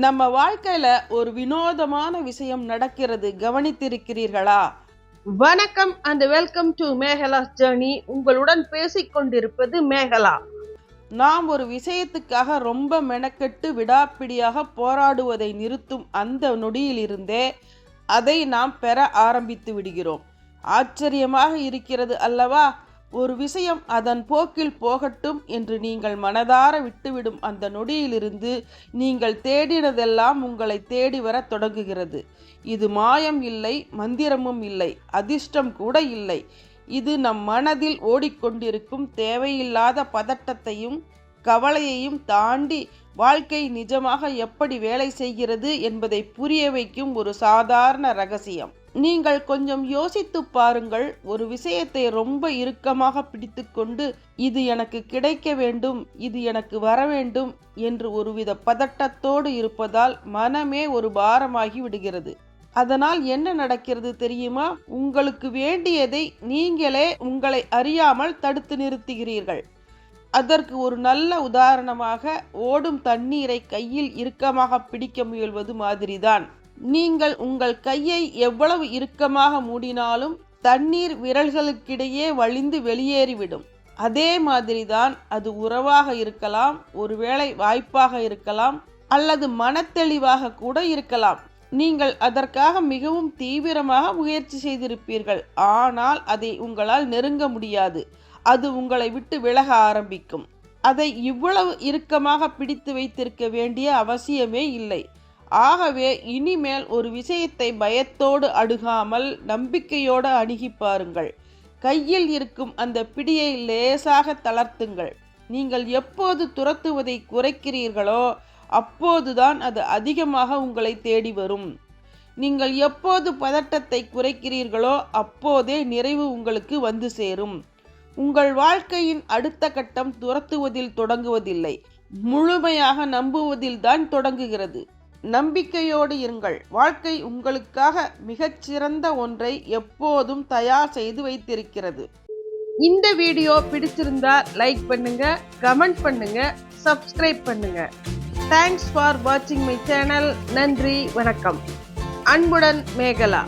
நம்ம வாழ்க்கையில ஒரு வினோதமான விஷயம் நடக்கிறது. கவனித்திருக்கிறீர்களா? வணக்கம் and welcome to Megala's journey உங்களுடன் பேசிக் கொண்டிருப்பது மேகலா. நாம் ஒரு விஷயத்துக்காக ரொம்ப மெனக்கெட்டு விடாப்பிடியாக போராடுவதை நிறுத்தும் அந்த நொடியிலிருந்தே அதை நாம் பெற ஆரம்பித்து விடுகிறோம். ஆச்சரியமாக இருக்கிறது அல்லவா? ஒரு விஷயம் அதன் போக்கில் போகட்டும் என்று நீங்கள் மனதார விட்டுவிடும் அந்த நொடியிலிருந்து நீங்கள் தேடினதெல்லாம் உங்களை தேடி வர தொடங்குகிறது. இது மாயம் இல்லை மந்திரமும் இல்லை அதிர்ஷ்டம் கூட இல்லை. இது நம் மனதில் ஓடிக்கொண்டிருக்கும் தேவையில்லாத பதட்டத்தையும் கவலையையும் தாண்டி வாழ்க்கை நிஜமாக எப்படி வேலை செய்கிறது என்பதை புரிய வைக்கும் ஒரு சாதாரண ரகசியம். நீங்கள் கொஞ்சம் யோசித்து பாருங்கள். ஒரு விஷயத்தை ரொம்ப இறுக்கமாக பிடித்துக்கொண்டு இது எனக்கு கிடைக்க வேண்டும் இது எனக்கு வர வேண்டும் என்று ஒருவித பதட்டத்தோடு இருப்பதால் மனமே ஒரு பாரமாகி விடுகிறது. அதனால் என்ன நடக்கிறது தெரியுமா? உங்களுக்கு வேண்டியதை நீங்களே உங்களை அறியாமல் தடுத்து நிறுத்துகிறீர்கள். அதற்கு ஒரு நல்ல உதாரணமாக ஓடும் தண்ணீரை கையில் இறுக்கமாக பிடிக்க முயல்வது மாதிரிதான். நீங்கள் உங்கள் கையை எவ்வளவு இறுக்கமாக மூடினாலும் தண்ணீர் விரல்களுக்கிடையே வழிந்து வெளியேறிவிடும். அதே மாதிரிதான் அது உறவாக இருக்கலாம் ஒருவேளை வாய்ப்பாக இருக்கலாம் அல்லது மனத்தெளிவாக கூட இருக்கலாம். நீங்கள் அதற்காக மிகவும் தீவிரமாக முயற்சி செய்திருப்பீர்கள் ஆனால் அதை உங்களால் நெருங்க முடியாது. அது உங்களை விட்டு விலக ஆரம்பிக்கும். அதை இவ்வளவு இறுக்கமாக பிடித்து வைத்திருக்க வேண்டிய அவசியமே இல்லை. ஆகவே இனிமேல் ஒரு விஷயத்தை பயத்தோடு அணுகாமல் நம்பிக்கையோடு அணுகி பாருங்கள். கையில் இருக்கும் அந்த பிடியை லேசாக தளர்த்துங்கள். நீங்கள் எப்போது துரத்துவதை குறைக்கிறீர்களோ அப்போதுதான் அது அதிகமாக உங்களை தேடி வரும். நீங்கள் எப்போது பதட்டத்தை குறைக்கிறீர்களோ அப்போதே நிறைவு உங்களுக்கு வந்து சேரும். உங்கள் வாழ்க்கையின் அடுத்த கட்டம் துரத்துவதில் தொடங்குவதில்லை. முழுமையாக நம்புவதில் தான் தொடங்குகிறது. நம்பிக்கையோடு இருங்கள். வாழ்க்கை உங்களுக்காக மிகச்சிறந்த ஒன்றை எப்போதும் தயார் செய்து வைத்திருக்கிறது. இந்த வீடியோ பிடிச்சிருந்தா லைக் பண்ணுங்க கமெண்ட் பண்ணுங்க சப்ஸ்கிரைப் பண்ணுங்க. தேங்க்ஸ் ஃபார் வாட்சிங் மை சேனல் நன்றி வணக்கம். அன்புடன் மேகலா.